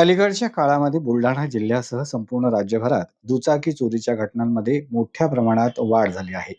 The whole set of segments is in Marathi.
अलीकडच्या काळामध्ये बुलढाणा जिल्ह्यासह संपूर्ण राज्यभरात दुचाकी चोरीच्या घटनांमध्ये मोठ्या प्रमाणात वाढ झाली आहे.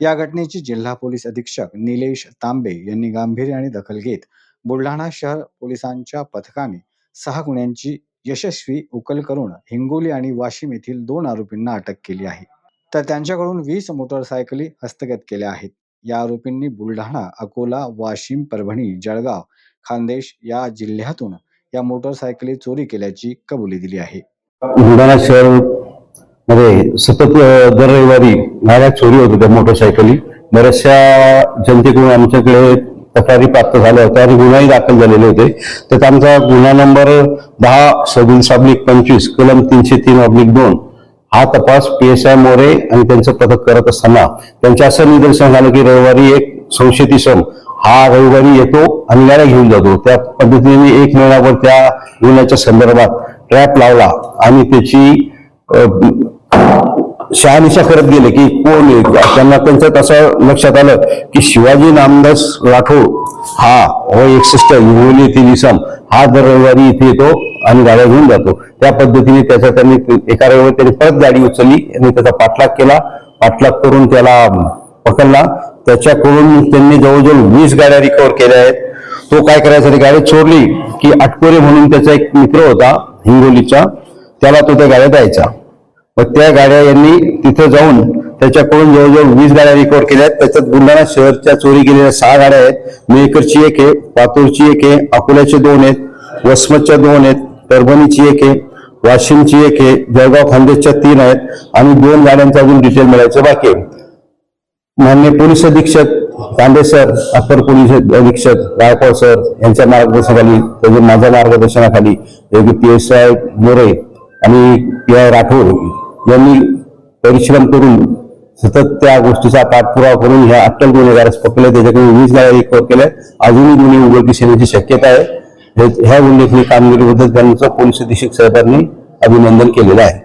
या घटनेची जिल्हा पोलीस अधीक्षक निलेश तांबे यांनी गांभीर्याने दखल घेत बुलढाणा शहर पोलिसांच्या पथकाने सहा गुन्ह्यांची यशस्वी उकल करून हिंगोली आणि वाशिम येथील दोन आरोपींना अटक केली आहे. तर त्यांच्याकडून वीस मोटरसायकली हस्तगत केल्या आहेत. या आरोपींनी बुलढाणा अकोला वाशिम परभणी जळगाव खानदेश या जिल्ह्यातून या मोटरसायकली चोरी केल्याची कबुली दिली आहे. बुलढाणा शहरमध्ये सतत दर रविवारी गाड्या चोरी होत होत्या मोटरसायकली. बऱ्याचशा जनतेकडून आमच्याकडे तक्रारी प्राप्त झाल्या होत्या आणि गुन्हाही दाखल झालेले होते. त्यात आमचा गुन्हा नंबर दहा सव्वीस अब्लिक पंचवीस कलम तीनशे तीन ऑब्लिक दोन. हा तपास पी एस आय मोरे आणि त्यांचं पथक करत असताना त्यांच्या असं निदर्शन झालं की रविवारी एक संशयित सण. हा रविवारी येतो आणि घेऊन जातो. त्या पद्धतीने एक महिनाभर त्या गुन्ह्याच्या संदर्भात ट्रॅप लावला आणि त्याची शहानिशा करत गेले की कोण त्यांना त्यांचं तसं लक्षात आलं की शिवाजी नामदास राठोड हा हो, व एकसष्ट हिंगोली येथील इसम हा दर रविवारी इथे येतो आणि गाड्या घेऊन जातो. त्या पद्धतीने त्याचा त्यांनी एका रविवारी त्यांनी परत गाडी उचलली आणि त्याचा पाठलाग केला. पाठलाग करून त्याला पकडला. त्याच्याकडून त्यांनी जवळजवळ वीस गाड्या रिकव्हर केल्या आहेत. तो काय करायसाठी गाडी चोरली की अटकोरे म्हणून त्याचा एक मित्र होता हिंगोलीचा त्याला तो त्या गाड्या द्यायचा मग त्या गाड्या यांनी तिथे जाऊन त्याच्याकडून जवळजवळ वीस गाड्या रिकव्हर केल्या आहेत. त्याच्यात बुलढाणा शहरच्या चोरी केलेल्या सहा गाड्या आहेत. मेकरची एक आहे पातूरची एक आहे अकोल्याचे दोन आहेत वसमतच्या दोन आहेत परभणीची एक आहे वाशिमची एक आहे जळगाव खानदेशच्या तीन आहेत आणि दोन गाड्यांचा अजून डिटेल मिळायचं बाकी आहे. मान्य पोलीस अधीक्षक तांबे सर अप्पर पोलीस अधीक्षक गायकवाड सर यांच्या मार्गदर्शनाखाली त्याच्या माझ्या मार्गदर्शनाखाली पी एस आय मोरे आणि पी आय राठोड यांनी परिश्रम करून सतत त्या गोष्टीचा पाठपुरावा करून ह्या अटल गुन्हेगारास पकडले. त्याच्याकडे वीज गाड्या रिकव्हर केल्या अजूनही गुन्हे उघडकीस येण्याची शक्यता आहे. ह्या उल्लेखनीय कामगिरीबद्दल त्यांचं पोलीस अधीक्षक साहेबांनी अभिनंदन केलेलं आहे.